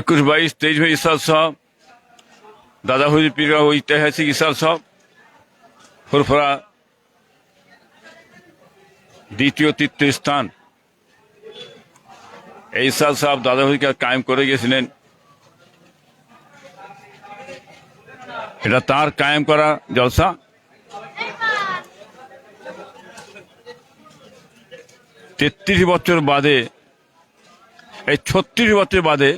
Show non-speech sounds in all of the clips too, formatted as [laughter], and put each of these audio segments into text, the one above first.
একুশ বাইশ, তেইশ ভাই ইসাল সাহেব দাদা হুজুর পীর ঐতিহাসিক ইসাল সাহেব ফুরফুরা দ্বিতীয়, তৃতীয় স্থান। এই ইসাল সাহেব দাদা হুজুরকে কায়েম করে গেছিলেন। এটা তার কায়েম করা জলসা। তেত্রিশ বছর বাদে, এই ছত্রিশ বছর বাদে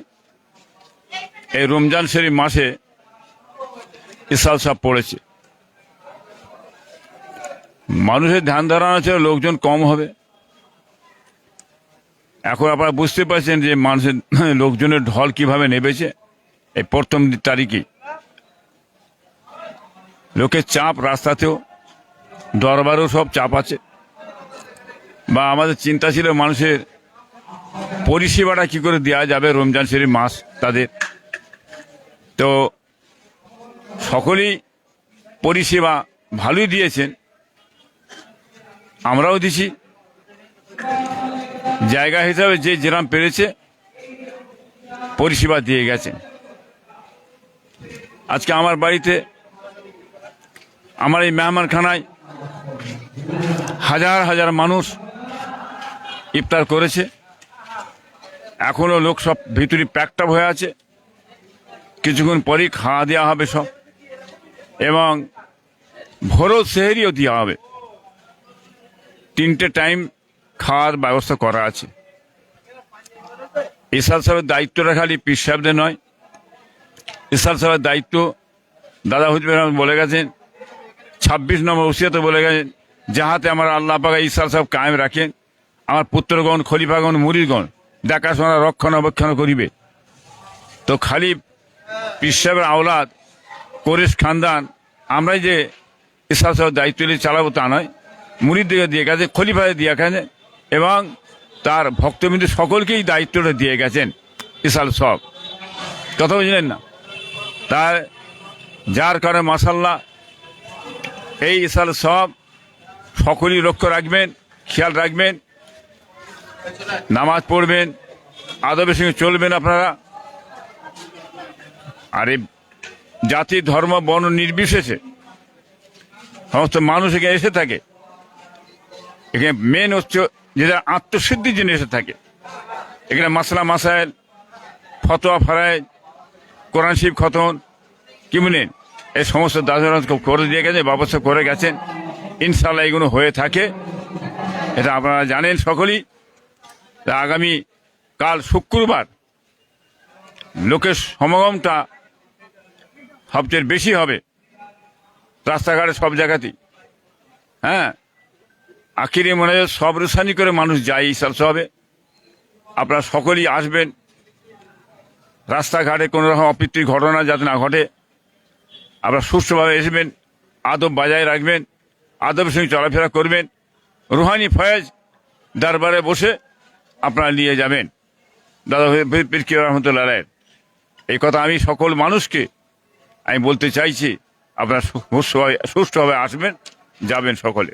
এই রমজান শরীফ মাসে ইসাল সাহেব পড়েছে। মানুষের ধ্যান ধারণা ছিল লোকজন কম হবে। এখন আপনারা বুঝতে পারছেন যে মানুষের [clears throat] লোকজনের ঢল কীভাবে নেবেছে এই প্রথম তারিখে। লোকের চাপ রাস্তাতেও, দরবারেও সব চাপ আছে। বা আমাদের চিন্তা ছিল মানুষের পরিষেবাটা কি করে দেওয়া যাবে রমজান শরীফ মাস তাদের। তো সকলেই পরিষেবা ভালোই দিয়েছেন। আমরাও দিছি। জায়গা হিসাবে যে যেরাম পেরেছে, পরিষেবা দিয়ে গেছেন। আজকে আমার বাড়িতে, আমার এই মেহমানখানায় হাজার হাজার মানুষ ইফতার করেছে। এখনও লোক সব ভিতরে প্যাকটাপ হয়ে আছে। কিছুক্ষণ পরেই খাওয়া দেওয়া হবে সব। এবং ভোরও সেহেরিও দেওয়া হবে। তিনটে টাইম খাওয়ার ব্যবস্থা করা আছে। ইসাল সাহেবের দায়িত্বটা খালি পীর সাহেবদের নয়। ইসাল সাহেবের দায়িত্ব দাদা রহমান বলে গেছেন, ছাব্বিশ নম্বর ওসিয়াতে বলে গেছেন, যাহাতে আমার আল্লাহ পাকা ইসাল সাহেব কায়েম রাখেন, আমার পুত্রগণ, খলিফাগণ, মুরিদগণ, দেখাশোনা, রক্ষণাবেক্ষণ করিবে। তো খালি পীর সাহেবের আওলাদ, কোরেশ খানদান, আমরাই যে ইসাল সাহেব দায়িত্ব নিয়ে চালাবো তা নয় মুরিদকে দিয়ে গেছে, খলিফাকে দিয়ে গেছে এবং তার ভক্তবিন্দু সকলকেই দায়িত্বটা দিয়ে গেছেন ইসাল সব। কথা বুঝলেন না? তার, যার কারণে মাসাল্লাহ এই ইসাল সব সকলেই লক্ষ্য রাখবেন, খেয়াল রাখবেন, নামাজ পড়বেন, আদবের সঙ্গে চলবেন আপনারা। আর জাতি, ধর্ম বর্ণ নির্বিশেষে সমস্ত মানুষ এখানে এসে থাকে। এখানে মেন হচ্ছে যেটা আত্মসিদ্ধির জন্য এসে থাকে। এখানে মাসলা মাসাইল, ফতোয়া ফারায় কোরআন শিব খতন কি বলেন এই সমস্ত দাদা করে দিয়ে গেছে ব্যবস্থা করে গেছেন। ইনশাল্লাহ এগুলো হয়ে থাকে। এটা আপনারা জানেন সকলেই। আগামী কাল শুক্রবার লোকের সমাগমটা সবচেয়ে বেশি হবে। রাস্তাঘাটে সব জায়গাতেই। হ্যাঁ? আখিরে মনে হয় সব রুসানি করে মানুষ যায় ইসাল হবে। আপনারা সকলেই আসবেন। রাস্তাঘাটে কোনো রকম অপ্রীতির ঘটনা যাতে না ঘটে। আপনারা সুষ্ঠুভাবে আসবেন আদব বজায় রাখবেন আদবের সঙ্গে চলাফেরা করবেন। রুহানি ফয়েজ দরবারে বসে আপনারা নিয়ে যাবেন। দাদা পিরকি রহমতুল্লাহ এই কথা আমি সকল মানুষকে আমি বলতে চাইছি আপনারা সুস্থভাবে সুস্থভাবে আসবেন যাবেন সকলে।